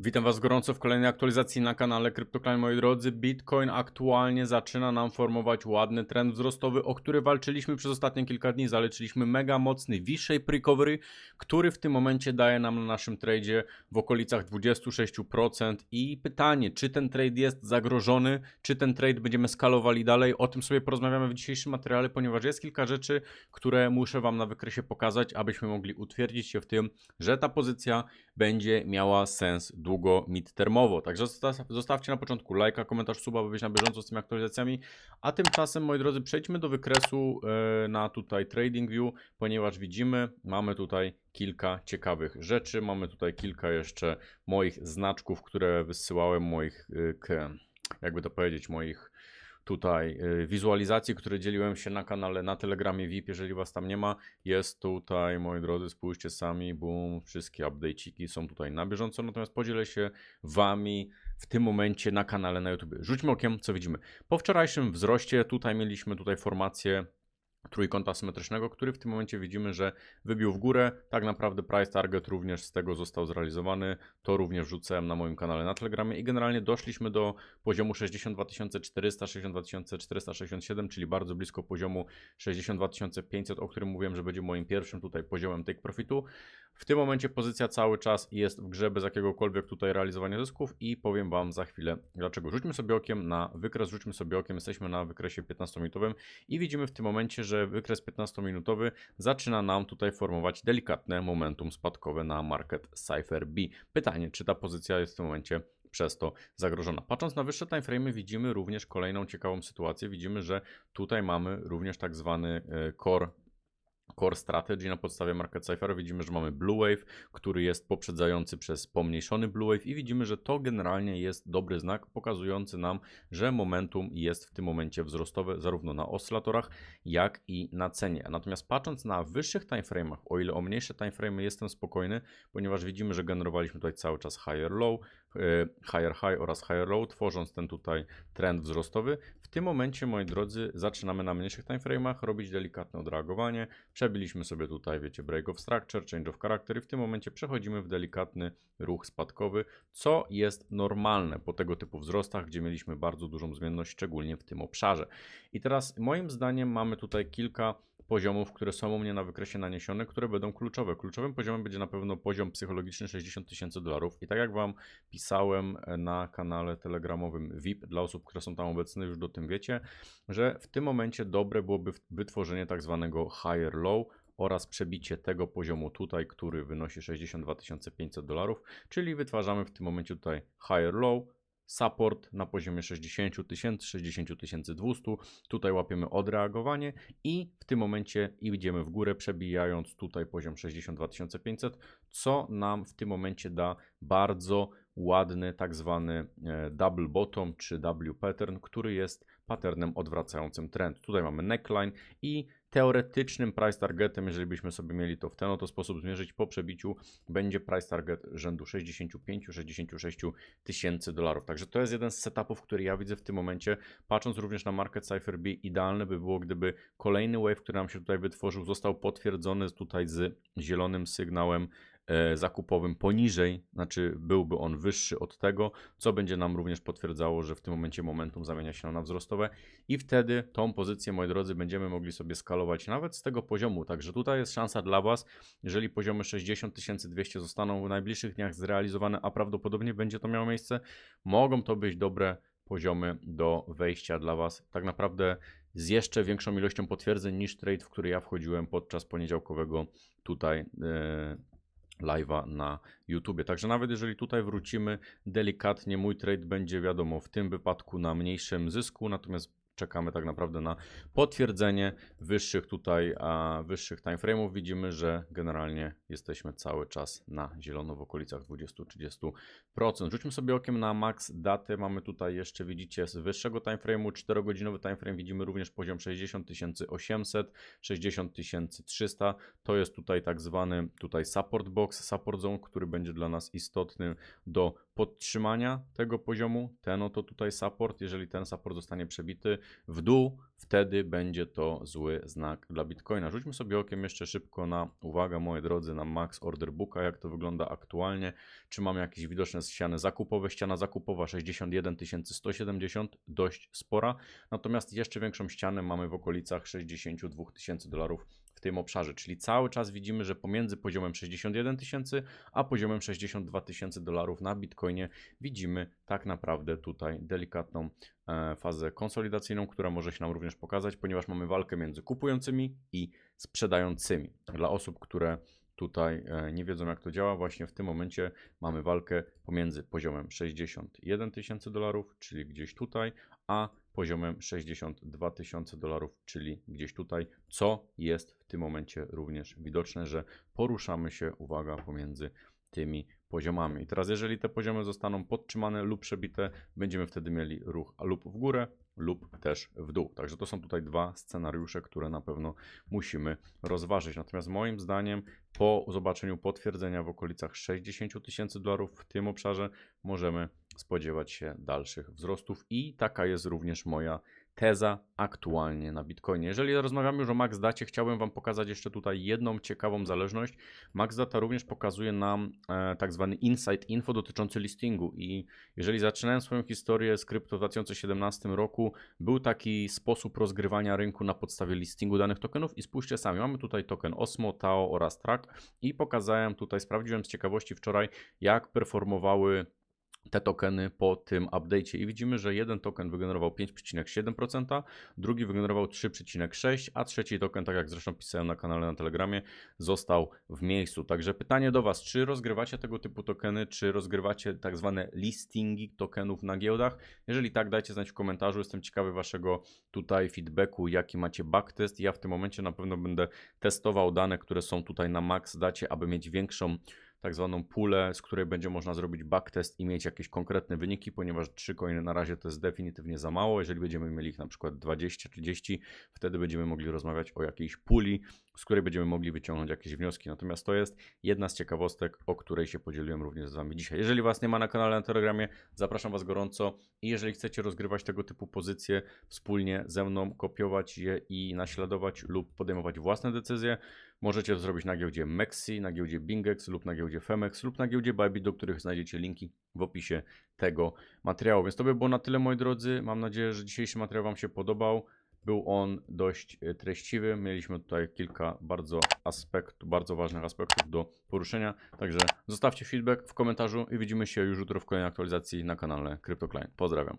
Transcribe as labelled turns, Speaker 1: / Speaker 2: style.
Speaker 1: Witam Was gorąco w kolejnej aktualizacji na kanale CryptoClan, moi drodzy. Bitcoin aktualnie zaczyna nam formować ładny trend wzrostowy, o który walczyliśmy przez ostatnie kilka dni. Zaleczyliśmy mega mocny V-shape recovery, który w tym momencie daje nam na naszym tradzie w okolicach 26%. I pytanie, czy ten trade jest zagrożony, czy ten trade będziemy skalowali dalej? O tym sobie porozmawiamy w dzisiejszym materiale, ponieważ jest kilka rzeczy, które muszę Wam na wykresie pokazać, abyśmy mogli utwierdzić się w tym, że ta pozycja będzie miała sens długo midtermowo. Także zosta- zostawcie na początku lajka, komentarz, suba, by być na bieżąco z tymi aktualizacjami. A tymczasem, moi drodzy, przejdźmy do wykresu e, na tutaj TradingView, ponieważ widzimy, mamy tutaj kilka ciekawych rzeczy. Mamy tutaj kilka jeszcze moich znaczków, które wysyłałem, moich, e, jakby to powiedzieć, moich tutaj y, wizualizacji, które dzieliłem się na kanale na Telegramie VIP, jeżeli was tam nie ma, jest tutaj, moi drodzy, spójrzcie sami, boom, wszystkie update'iki są tutaj na bieżąco, natomiast podzielę się wami w tym momencie na kanale na YouTube. Rzućmy okiem, co widzimy. Po wczorajszym wzroście tutaj mieliśmy tutaj formację trójkąta symetrycznego, który w tym momencie widzimy, że wybił w górę. Tak naprawdę price target również z tego został zrealizowany. To również wrzucałem na moim kanale na Telegramie i generalnie doszliśmy do poziomu 62 400, 62 467, czyli bardzo blisko poziomu 62 500, o którym mówiłem, że będzie moim pierwszym tutaj poziomem take profitu. W tym momencie pozycja cały czas jest w grze bez jakiegokolwiek tutaj realizowania zysków i powiem Wam za chwilę dlaczego. Rzućmy sobie okiem na wykres, rzućmy sobie okiem, jesteśmy na wykresie 15-minutowym i widzimy w tym momencie, że wykres 15-minutowy zaczyna nam tutaj formować delikatne momentum spadkowe na market Cypher B. Pytanie, czy ta pozycja jest w tym momencie przez to zagrożona. Patrząc na wyższe timeframe, widzimy również kolejną ciekawą sytuację. Widzimy, że tutaj mamy również tak zwany e, core Core Strategy na podstawie Market Cypher widzimy, że mamy Blue Wave, który jest poprzedzający przez pomniejszony Blue Wave i widzimy, że to generalnie jest dobry znak pokazujący nam, że momentum jest w tym momencie wzrostowe zarówno na oscylatorach, jak i na cenie. Natomiast patrząc na wyższych timeframe'ach, o ile o mniejsze timeframe'y jestem spokojny, ponieważ widzimy, że generowaliśmy tutaj cały czas higher low, e, higher high oraz higher low, tworząc ten tutaj trend wzrostowy. Tym momencie, moi drodzy, zaczynamy na mniejszych timeframe'ach robić delikatne odreagowanie. Przebiliśmy sobie tutaj, wiecie, break of structure, change of character i w tym momencie przechodzimy w delikatny ruch spadkowy, co jest normalne po tego typu wzrostach, gdzie mieliśmy bardzo dużą zmienność, szczególnie w tym obszarze. I teraz moim zdaniem mamy tutaj kilka poziomów, które są u mnie na wykresie naniesione, które będą kluczowe. Kluczowym poziomem będzie na pewno poziom psychologiczny 60 tysięcy dolarów i tak jak Wam pisałem na kanale telegramowym VIP dla osób, które są tam obecne, już do tym wiecie, że w tym momencie dobre byłoby wytworzenie tak zwanego higher low oraz przebicie tego poziomu tutaj, który wynosi 62 500 dolarów, czyli wytwarzamy w tym momencie tutaj higher low, support na poziomie 60 tysięcy, 60 200. Tutaj łapiemy odreagowanie i w tym momencie idziemy w górę, przebijając tutaj poziom 62 500, co nam w tym momencie da bardzo ładny tak zwany e, double bottom czy W pattern, który jest patternem odwracającym trend. Tutaj mamy neckline i teoretycznym price targetem, jeżeli byśmy sobie mieli to w ten oto sposób zmierzyć po przebiciu, będzie price target rzędu 65-66 tysięcy dolarów. Także to jest jeden z setupów, który ja widzę w tym momencie, patrząc również na market Cypher B, idealne by było, gdyby kolejny wave, który nam się tutaj wytworzył, został potwierdzony tutaj z zielonym sygnałem zakupowym poniżej, znaczy byłby on wyższy od tego, co będzie nam również potwierdzało, że w tym momencie momentum zamienia się na wzrostowe i wtedy tą pozycję, moi drodzy, będziemy mogli sobie skalować nawet z tego poziomu. Także tutaj jest szansa dla Was, jeżeli poziomy 60 200 zostaną w najbliższych dniach zrealizowane, a prawdopodobnie będzie to miało miejsce, mogą to być dobre poziomy do wejścia dla Was. Tak naprawdę z jeszcze większą ilością potwierdzeń niż trade, w który ja wchodziłem podczas poniedziałkowego tutaj e, live'a na YouTubie. Także nawet jeżeli tutaj wrócimy delikatnie, mój trade będzie wiadomo w tym wypadku na mniejszym zysku, natomiast czekamy tak naprawdę na potwierdzenie wyższych tutaj, a wyższych timeframe'ów. Widzimy, że generalnie jesteśmy cały czas na zielono w okolicach 20-30%. Rzućmy sobie okiem na max datę. Mamy tutaj jeszcze, widzicie, z wyższego timeframe'u, 4-godzinowy timeframe, widzimy również poziom 60 800, 60 300. To jest tutaj tak zwany tutaj support box, support zone, który będzie dla nas istotny do podtrzymania tego poziomu, ten oto tutaj support, jeżeli ten support zostanie przebity w dół, wtedy będzie to zły znak dla Bitcoina. Rzućmy sobie okiem jeszcze szybko na, uwaga moi drodzy, na Max Order Booka, jak to wygląda aktualnie. Czy mamy jakieś widoczne ściany zakupowe? Ściana zakupowa 61 170, dość spora. Natomiast jeszcze większą ścianę mamy w okolicach 62 tysięcy dolarów w tym obszarze, czyli cały czas widzimy, że pomiędzy poziomem 61 tysięcy a poziomem 62 tysięcy dolarów na Bitcoinie widzimy tak naprawdę tutaj delikatną fazę konsolidacyjną, która może się nam również pokazać, ponieważ mamy walkę między kupującymi i sprzedającymi. Dla osób, które tutaj e, nie wiedzą jak to działa, właśnie w tym momencie mamy walkę pomiędzy poziomem 61 tysięcy dolarów, czyli gdzieś tutaj, a poziomem 62 tysiące dolarów, czyli gdzieś tutaj, co jest w tym momencie również widoczne, że poruszamy się, uwaga, pomiędzy tymi poziomami. I teraz, jeżeli te poziomy zostaną podtrzymane lub przebite, będziemy wtedy mieli ruch lub w górę, lub też w dół. Także to są tutaj dwa scenariusze, które na pewno musimy rozważyć. Natomiast moim zdaniem, po zobaczeniu potwierdzenia w okolicach 60 tysięcy dolarów w tym obszarze, możemy spodziewać się dalszych wzrostów i taka jest również moja teza aktualnie na Bitcoinie. Jeżeli rozmawiamy już o Max Dacie, chciałbym Wam pokazać jeszcze tutaj jedną ciekawą zależność. Max Data również pokazuje nam e, tak zwany insight info dotyczący listingu i jeżeli zaczynałem swoją historię z krypto w 2017 roku, był taki sposób rozgrywania rynku na podstawie listingu danych tokenów i spójrzcie sami, mamy tutaj token Osmo, Tao oraz Track i pokazałem tutaj, sprawdziłem z ciekawości wczoraj, jak performowały te tokeny po tym update'cie i widzimy, że jeden token wygenerował 5,7%, drugi wygenerował 3,6%, a trzeci token, tak jak zresztą pisałem na kanale na Telegramie, został w miejscu. Także pytanie do Was, czy rozgrywacie tego typu tokeny, czy rozgrywacie tak zwane listingi tokenów na giełdach? Jeżeli tak, dajcie znać w komentarzu, jestem ciekawy Waszego tutaj feedbacku, jaki macie backtest. Ja w tym momencie na pewno będę testował dane, które są tutaj na max dacie, aby mieć większą tak zwaną pulę, z której będzie można zrobić backtest i mieć jakieś konkretne wyniki, ponieważ 3 coiny na razie to jest definitywnie za mało. Jeżeli będziemy mieli ich na przykład 20-30, wtedy będziemy mogli rozmawiać o jakiejś puli, z której będziemy mogli wyciągnąć jakieś wnioski. Natomiast to jest jedna z ciekawostek, o której się podzieliłem również z Wami dzisiaj. Jeżeli Was nie ma na kanale na Telegramie, zapraszam Was gorąco i jeżeli chcecie rozgrywać tego typu pozycje wspólnie ze mną, kopiować je i naśladować lub podejmować własne decyzje, Możecie to zrobić na giełdzie Mexi, na giełdzie Bingex lub na giełdzie Femex lub na giełdzie Bybit, do których znajdziecie linki w opisie tego materiału. Więc to by było na tyle moi drodzy. Mam nadzieję, że dzisiejszy materiał Wam się podobał. Był on dość e, treściwy. Mieliśmy tutaj kilka bardzo aspektów, bardzo ważnych aspektów do poruszenia. Także zostawcie feedback w komentarzu i widzimy się już jutro w kolejnej aktualizacji na kanale CryptoCline. Pozdrawiam.